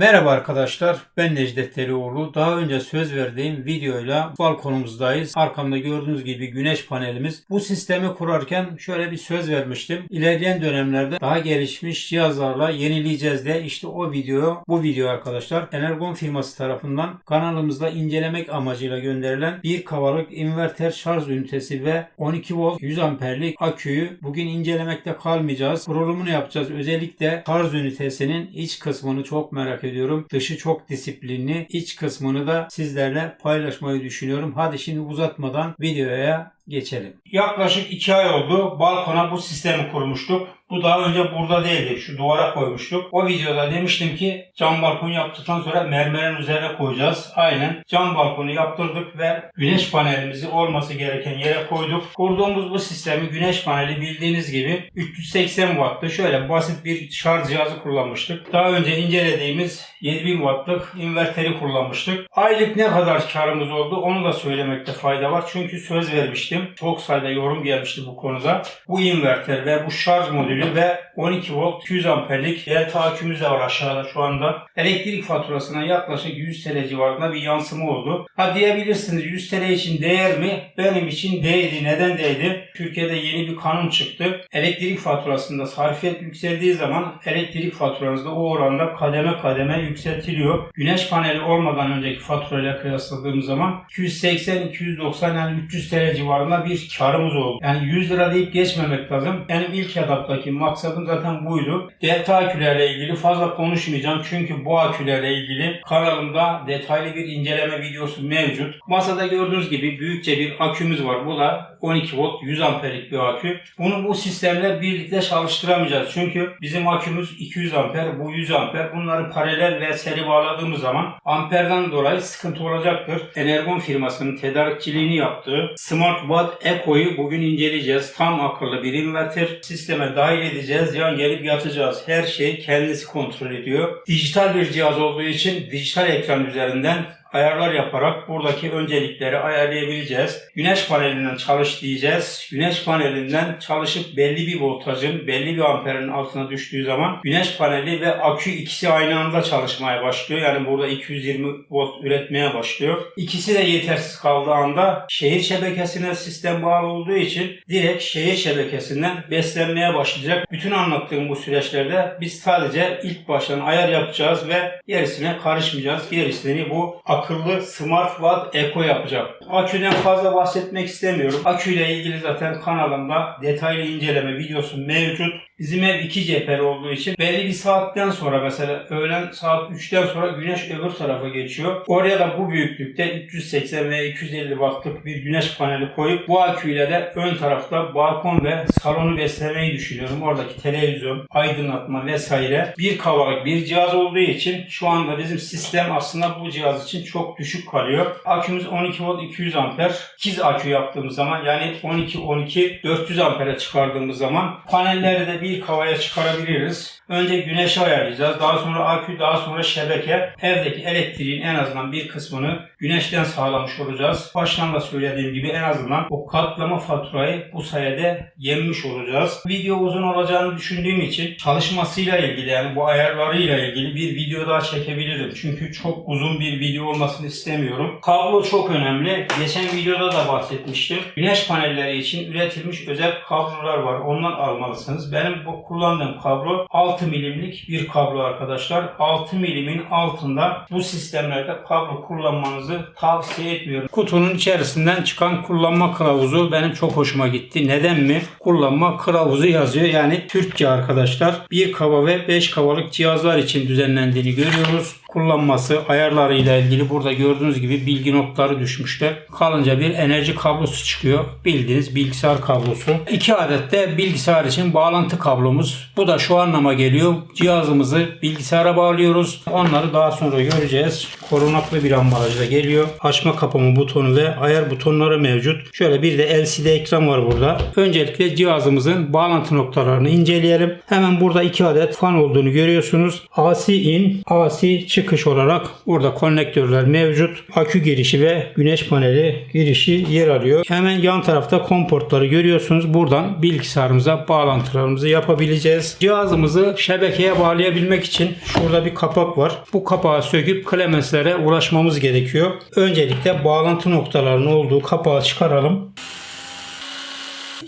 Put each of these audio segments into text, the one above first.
Merhaba arkadaşlar, ben Necdet Telioğlu. Daha önce söz verdiğim videoyla balkonumuzdayız. Arkamda gördüğünüz gibi güneş panelimiz. Bu sistemi kurarken şöyle bir söz vermiştim. İlerleyen dönemlerde daha gelişmiş cihazlarla yenileyeceğiz diye işte o video, bu video arkadaşlar Energon firması tarafından kanalımızda incelemek amacıyla gönderilen bir kavalık inverter şarj ünitesi ve 12 volt 100 amperlik aküyü bugün incelemekte kalmayacağız. Kurulumunu yapacağız. Özellikle şarj ünitesinin iç kısmını çok merak ediyorum. Dışı çok disiplinli. İç kısmını da sizlerle paylaşmayı düşünüyorum. Hadi şimdi uzatmadan videoya geçelim. Yaklaşık 2 ay oldu. Balkona bu sistemi kurmuştuk. Bu daha önce burada değildi. Şu duvara koymuştuk. O videoda demiştim ki cam balkonu yaptıktan sonra mermerin üzerine koyacağız. Aynen cam balkonu yaptırdık ve güneş panelimizi olması gereken yere koyduk. Kurduğumuz bu sistemi güneş paneli bildiğiniz gibi 380 wattlı şöyle basit bir şarj cihazı kullanmıştık. Daha önce incelediğimiz 7000 wattlık inverteri kullanmıştık. Aylık ne kadar karımız oldu onu da söylemekte fayda var. Çünkü söz vermiştim. Çok sayıda yorum gelmişti bu konuda. Bu inverter ve bu şarj modülü ve 12 volt 200 amperlik delta akümüz de var aşağıda şu anda. Elektrik faturasına yaklaşık 100 TL civarında bir yansıma oldu. Ha diyebilirsiniz 100 TL için değer mi? Benim için değdi. Neden değdi? Türkiye'de yeni bir kanun çıktı. Elektrik faturasında sarfiyet yükseldiği zaman elektrik faturanızda o oranda kademe kademe yükseltiliyor. Güneş paneli olmadan önceki faturayla kıyasladığım zaman 280, 290 yani 300 TL civarında bir karımız oldu. Yani 100 lira deyip geçmemek lazım. Benim ilk etaptaki maksadım zaten buydu. Delta akülerle ilgili fazla konuşmayacağım. Çünkü bu akülerle ilgili kanalımda detaylı bir inceleme videosu mevcut. Masada gördüğünüz gibi büyükçe bir akümüz var. Bu da 12 volt 100 amperlik bir akü. Bunu bu sistemle birlikte çalıştıramayacağız. Çünkü bizim akümüz 200 amper, bu 100 amper. Bunları paralel ve seri bağladığımız zaman amperden dolayı sıkıntı olacaktır. Energon firmasının tedarikçiliğini yaptığı Smart Watt Eco'yu bugün inceleyeceğiz. Tam akıllı bir inverter. Sisteme dahil edeceğiz. Yan gelip yatacağız. Her şey kendisi kontrol ediyor. Dijital bir cihaz olduğu için dijital ekran üzerinden ayarlar yaparak buradaki öncelikleri ayarlayabileceğiz. Güneş panelinden çalış diyeceğiz. Güneş panelinden çalışıp belli bir voltajın, belli bir amperin altına düştüğü zaman güneş paneli ve akü ikisi aynı anda çalışmaya başlıyor. Yani burada 220 volt üretmeye başlıyor. İkisi de yetersiz kaldığı anda şehir şebekesine sistem bağlı olduğu için direkt şehir şebekesinden beslenmeye başlayacak. Bütün anlattığım bu süreçlerde biz sadece ilk baştan ayar yapacağız ve gerisine karışmayacağız. Gerisini bu akıllı Smart Watt Eco yapacak. Aküden fazla bahsetmek istemiyorum. Aküyle ilgili zaten kanalımda detaylı inceleme videosu mevcut. Bizim ev iki cepheli olduğu için belli bir saatten sonra mesela öğlen saat 3'ten sonra güneş öbür tarafa geçiyor. Oraya da bu büyüklükte 380 ve 250 wattlık bir güneş paneli koyup bu aküyle de ön tarafta balkon ve salonu beslemeyi düşünüyorum. Oradaki televizyon, aydınlatma vesaire bir kavalık bir cihaz olduğu için şu anda bizim sistem aslında bu cihaz için çok düşük kalıyor. Akümüz 12 volt 200 amper. İkiz akü yaptığımız zaman yani 12 12 400 ampere çıkardığımız zaman panelleri de bir kavaya çıkarabiliriz. Önce güneşe ayarlayacağız. Daha sonra akü, daha sonra şebeke. Evdeki elektriğin en azından bir kısmını güneşten sağlamış olacağız. Baştan da söylediğim gibi en azından o katlama faturayı bu sayede yenmiş olacağız. Video uzun olacağını düşündüğüm için çalışmasıyla ilgili yani bu ayarlarıyla ilgili bir video daha çekebilirim. Çünkü çok uzun bir video olmasını istemiyorum. Kablo çok önemli. Geçen videoda da bahsetmiştim. Güneş panelleri için üretilmiş özel kablolar var. Ondan almalısınız. Benim bu kullandığım kablo 6 milimlik bir kablo arkadaşlar. 6 milimin altında bu sistemlerde kablo kullanmanızı tavsiye etmiyorum. Kutunun içerisinden çıkan kullanma kılavuzu benim çok hoşuma gitti. Neden mi? Kullanma kılavuzu yazıyor. Yani Türkçe arkadaşlar. 1 kava ve 5 kavalık cihazlar için düzenlendiğini görüyoruz. Kullanması, ayarlarıyla ilgili burada gördüğünüz gibi bilgi notları düşmüşler. Kalınca bir enerji kablosu çıkıyor. Bildiğiniz bilgisayar kablosu. 2 adet de bilgisayar için bağlantı kablomuz. Bu da şu anlama geliyor. Cihazımızı bilgisayara bağlıyoruz. Onları daha sonra göreceğiz. Korunaklı bir ambalajda geliyor. Açma kapama butonu ve ayar butonları mevcut. Şöyle bir de LCD ekran var burada. Öncelikle cihazımızın bağlantı noktalarını inceleyelim. Hemen burada iki adet fan olduğunu görüyorsunuz. AC in, AC çık çıkış olarak burada konnektörler mevcut. Akü girişi ve güneş paneli girişi yer alıyor. Hemen yan tarafta kom portları görüyorsunuz. Buradan bilgisayarımıza bağlantılarımızı yapabileceğiz. Cihazımızı şebekeye bağlayabilmek için şurada bir kapak var. Bu kapağı söküp klemenslere ulaşmamız gerekiyor. Öncelikle bağlantı noktalarının olduğu kapağı çıkaralım.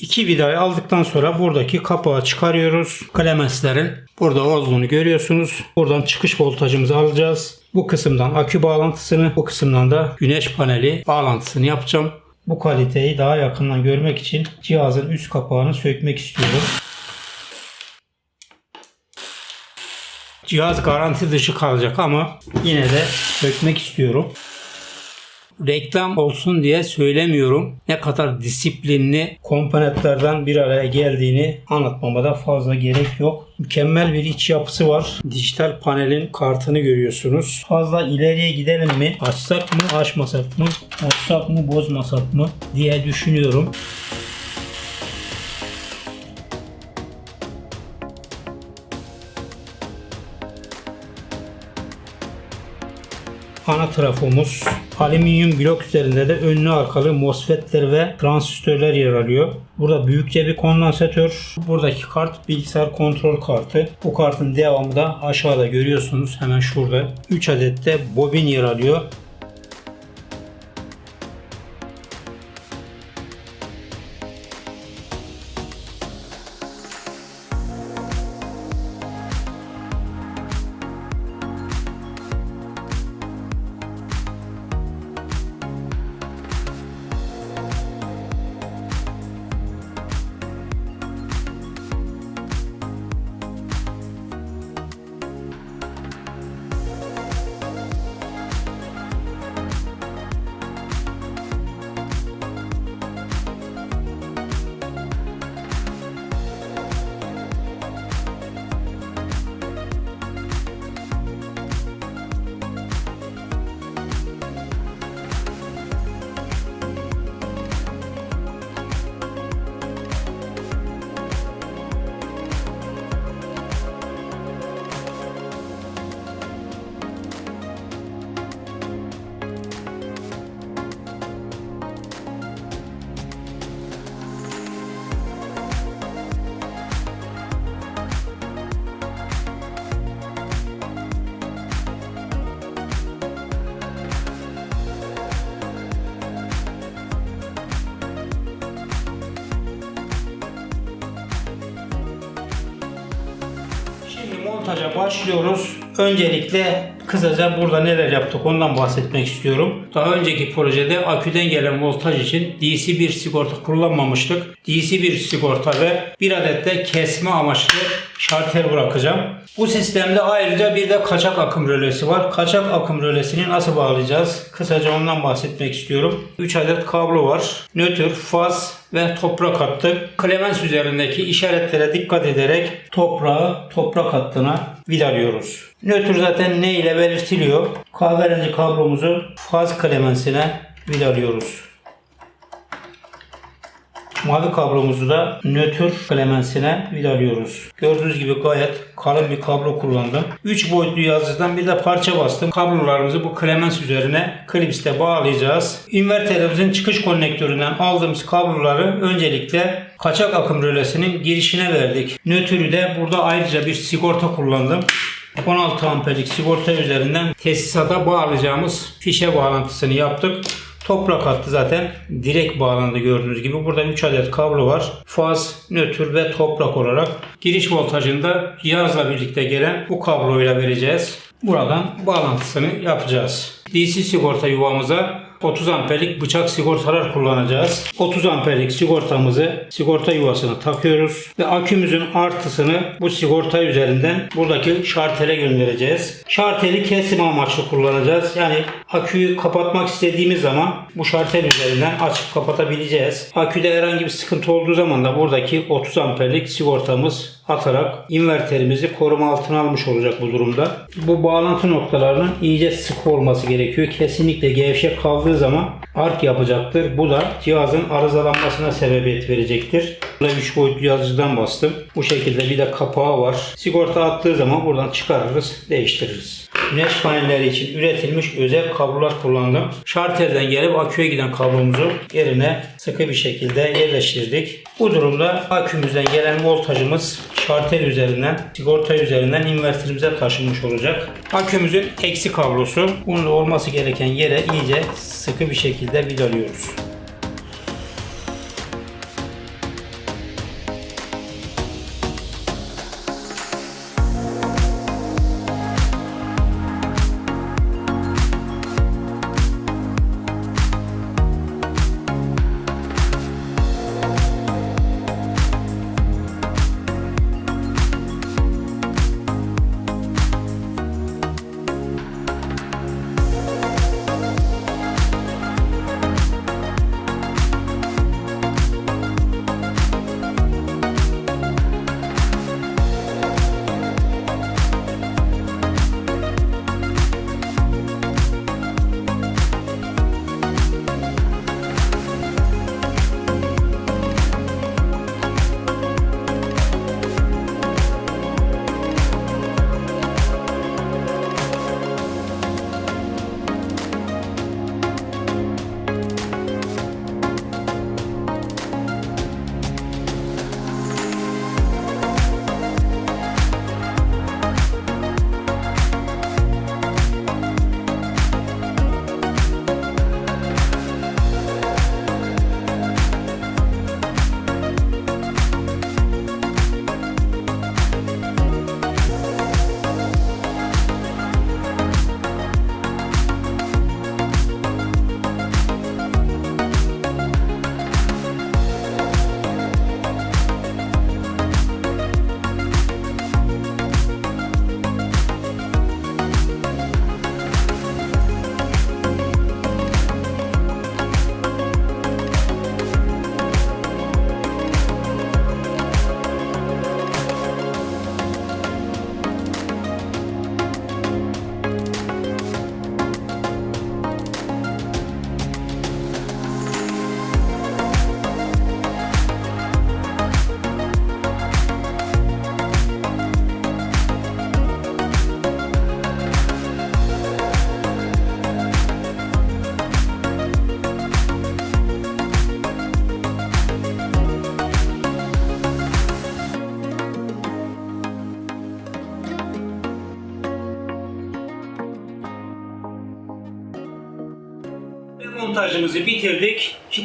İki vidayı aldıktan sonra buradaki kapağı çıkarıyoruz. Klemenslerin burada olduğunu görüyorsunuz. Buradan çıkış voltajımızı alacağız. Bu kısımdan akü bağlantısını, bu kısımdan da güneş paneli bağlantısını yapacağım. Bu kaliteyi daha yakından görmek için cihazın üst kapağını sökmek istiyorum. Cihaz garanti dışı kalacak ama yine de sökmek istiyorum reklam olsun diye söylemiyorum. Ne kadar disiplinli komponentlerden bir araya geldiğini anlatmama da fazla gerek yok. Mükemmel bir iç yapısı var. Dijital panelin kartını görüyorsunuz. Fazla ileriye gidelim mi? Açsak mı, açmasak mı? Açsak mı, bozmasak mı diye düşünüyorum. Ana trafomuz. Alüminyum blok üzerinde de önlü arkalı MOSFET'ler ve transistörler yer alıyor. Burada büyükçe bir kondansatör. Buradaki kart bilgisayar kontrol kartı. Bu kartın devamı da aşağıda görüyorsunuz. Hemen şurada. 3 adet de bobin yer alıyor. Montaja başlıyoruz. Öncelikle kısaca burada neler yaptık ondan bahsetmek istiyorum. Daha önceki projede aküden gelen voltaj için DC1 sigorta kullanmamıştık. DC1 sigorta ve bir adet de kesme amaçlı şarter bırakacağım. Bu sistemde ayrıca bir de kaçak akım rölesi var. Kaçak akım rölesini nasıl bağlayacağız? Kısaca ondan bahsetmek istiyorum. 3 adet kablo var. Nötr, faz ve toprak hattı. Klemens üzerindeki işaretlere dikkat ederek toprağı toprak hattına vidalıyoruz. Nötr zaten ne ile belirtiliyor? Kahverengi kablomuzu faz klemensine vidalıyoruz. Mavi kablomuzu da nötr klemensine vidalıyoruz. Gördüğünüz gibi gayet kalın bir kablo kullandım. 3 boyutlu yazıcıdan bir de parça bastım. Kablolarımızı bu klemens üzerine klipste bağlayacağız. İnverterimizin çıkış konnektöründen aldığımız kabloları öncelikle kaçak akım rölesinin girişine verdik. Nötrü de burada ayrıca bir sigorta kullandım. 16 amperlik sigorta üzerinden tesisata bağlayacağımız fişe bağlantısını yaptık. Toprak hattı zaten direkt bağlandı gördüğünüz gibi. Burada 3 adet kablo var. Faz, nötr ve toprak olarak. Giriş voltajında cihazla birlikte gelen bu kabloyla vereceğiz. Buradan bağlantısını yapacağız. DC sigorta yuvamıza 30 amperlik bıçak sigortalar kullanacağız. 30 amperlik sigortamızı sigorta yuvasına takıyoruz ve akümüzün artısını bu sigorta üzerinden buradaki şartele göndereceğiz. Şarteli kesim amaçlı kullanacağız. Yani aküyü kapatmak istediğimiz zaman bu şartel üzerinden açıp kapatabileceğiz. Aküde herhangi bir sıkıntı olduğu zaman da buradaki 30 amperlik sigortamız atarak inverterimizi koruma altına almış olacak bu durumda. Bu bağlantı noktalarının iyice sık olması gerekiyor. Kesinlikle gevşek kaldığı zaman ark yapacaktır. Bu da cihazın arızalanmasına sebebiyet verecektir. Burada 3 boyutlu yazıcıdan bastım. Bu şekilde bir de kapağı var. Sigorta attığı zaman buradan çıkarırız, değiştiririz. Güneş panelleri için üretilmiş özel kablolar kullandım. Şarterden gelip aküye giden kablomuzu yerine sıkı bir şekilde yerleştirdik. Bu durumda akümüzden gelen voltajımız şarter üzerinden, sigorta üzerinden inverterimize taşınmış olacak. Akümüzün eksi kablosu. Bunun da olması gereken yere iyice sıkı bir şekilde vidalıyoruz.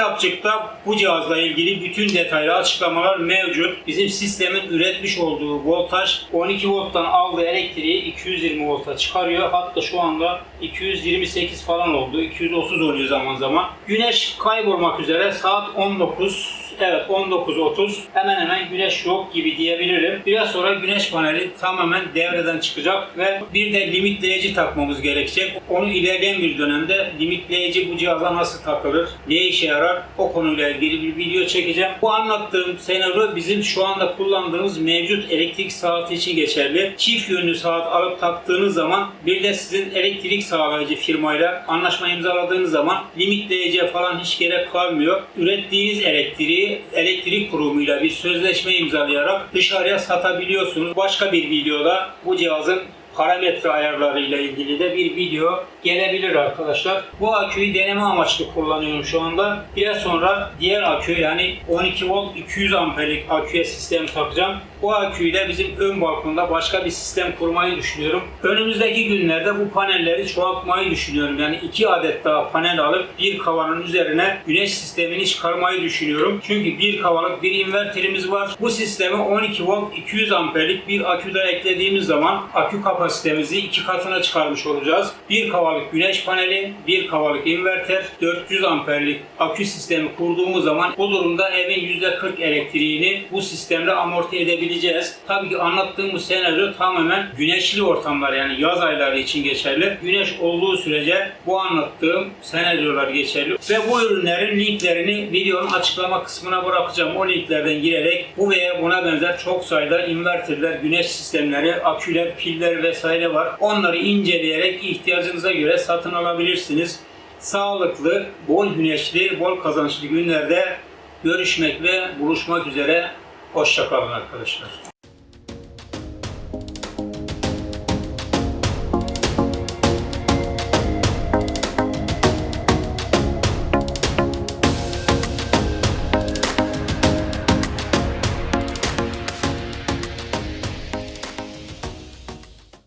Kitapçıkta bu cihazla ilgili bütün detaylı açıklamalar mevcut. Bizim sistemin üretmiş olduğu voltaj 12 volttan aldığı elektriği 220 volta çıkarıyor. Hatta şu anda 228 falan oldu. 230 oluyor zaman zaman. Güneş kaybolmak üzere saat 19 Evet 19.30 hemen hemen güneş yok gibi diyebilirim. Biraz sonra güneş paneli tamamen devreden çıkacak ve bir de limitleyici takmamız gerekecek. Onu ilerleyen bir dönemde limitleyici bu cihaza nasıl takılır, ne işe yarar o konuyla ilgili bir video çekeceğim. Bu anlattığım senaryo bizim şu anda kullandığımız mevcut elektrik saati için geçerli. Çift yönlü saat alıp taktığınız zaman bir de sizin elektrik sağlayıcı firmayla anlaşma imzaladığınız zaman limitleyiciye falan hiç gerek kalmıyor. Ürettiğiniz elektriği elektrik kurumuyla bir sözleşme imzalayarak dışarıya satabiliyorsunuz. Başka bir videoda bu cihazın parametre ayarlarıyla ilgili de bir video gelebilir arkadaşlar. Bu aküyü deneme amaçlı kullanıyorum şu anda. Biraz sonra diğer akü yani 12 volt 200 amperlik aküye sistem takacağım. Bu aküyü de bizim ön balkonda başka bir sistem kurmayı düşünüyorum. Önümüzdeki günlerde bu panelleri çoğaltmayı düşünüyorum. Yani iki adet daha panel alıp bir kavanın üzerine güneş sistemini çıkarmayı düşünüyorum. Çünkü bir kavalık bir inverterimiz var. Bu sisteme 12 volt 200 amperlik bir akü de eklediğimiz zaman akü kapasitemizi iki katına çıkarmış olacağız. Bir kavalık güneş paneli, bir kavalık inverter, 400 amperlik akü sistemi kurduğumuz zaman bu durumda evin %40 elektriğini bu sistemde amorti edebileceğiz. Tabii ki anlattığım bu senaryo tamamen güneşli ortamlar yani yaz ayları için geçerli. Güneş olduğu sürece bu anlattığım senaryolar geçerli. Ve bu ürünlerin linklerini videonun açıklama kısmına bırakacağım. O linklerden girerek bu veya buna benzer çok sayıda inverterler, güneş sistemleri, aküler, piller vesaire var. Onları inceleyerek ihtiyacınıza göre satın alabilirsiniz. Sağlıklı, bol güneşli, bol kazançlı günlerde görüşmek ve buluşmak üzere. Hoşçakalın arkadaşlar.